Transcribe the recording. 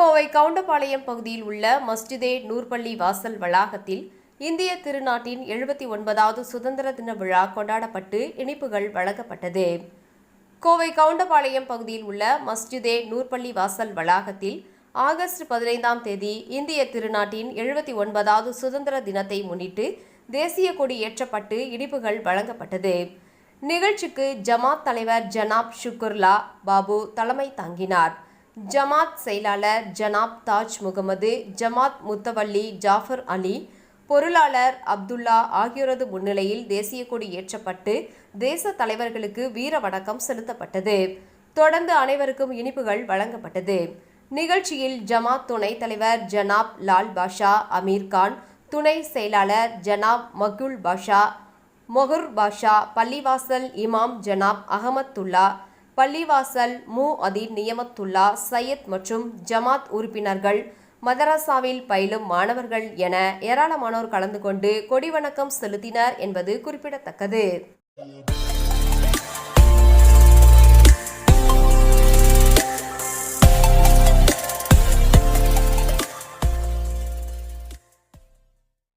கோவை கவுண்டபாளையம் பகுதியில் உள்ள மஸ்ஜிதே நூர்பள்ளி வாசல் வளாகத்தில் இந்திய திருநாட்டின் எழுபத்தி ஒன்பதாவது சுதந்திர தின விழா கொண்டாடப்பட்டு இனிப்புகள் வழங்கப்பட்டது. கோவை கவுண்டபாளையம் பகுதியில் உள்ள மஸ்ஜிதே நூர்பள்ளி வாசல் வளாகத்தில் ஆகஸ்ட் பதினைந்தாம் தேதி இந்திய திருநாட்டின் எழுபத்தி ஒன்பதாவது சுதந்திர தினத்தை முன்னிட்டு தேசிய கொடி ஏற்றப்பட்டு இனிப்புகள் வழங்கப்பட்டது. நிகழ்ச்சிக்கு ஜமாத் தலைவர் ஜனாப் ஷுக்குர்லா பாபு தலைமை தாங்கினார். ஜமாத் செயலாளர் ஜனாப் தாஜ் முகமது ஜமாத் முத்தவல்லி ஜாஃபர் அலி பொருளாளர் அப்துல்லா ஆகியோரது முன்னிலையில் தேசிய கொடி ஏற்றப்பட்டு தேச தலைவர்களுக்கு வீர வணக்கம் செலுத்தப்பட்டது. தொடர்ந்து அனைவருக்கும் இனிப்புகள் வழங்கப்பட்டது. நிகழ்ச்சியில் ஜமாத் துணைத் தலைவர் ஜனாப் லால் பாஷா அமீர் கான் துணை செயலாளர் ஜனாப் மகுல் பாஷா மொஹர் பாஷா பள்ளிவாசல் இமாம் ஜனாப் அகமத்துல்லா பள்ளிவாசல் மு. அதீன் நியமத்துல்லா சையத் மற்றும் ஜமாத் உறுப்பினர்கள் மதரசாவில் பயிலும் மாணவர்கள் என ஏராளமானோர் கலந்து கொண்டு கொடிவணக்கம் செலுத்தினர் என்பது குறிப்பிடத்தக்கது.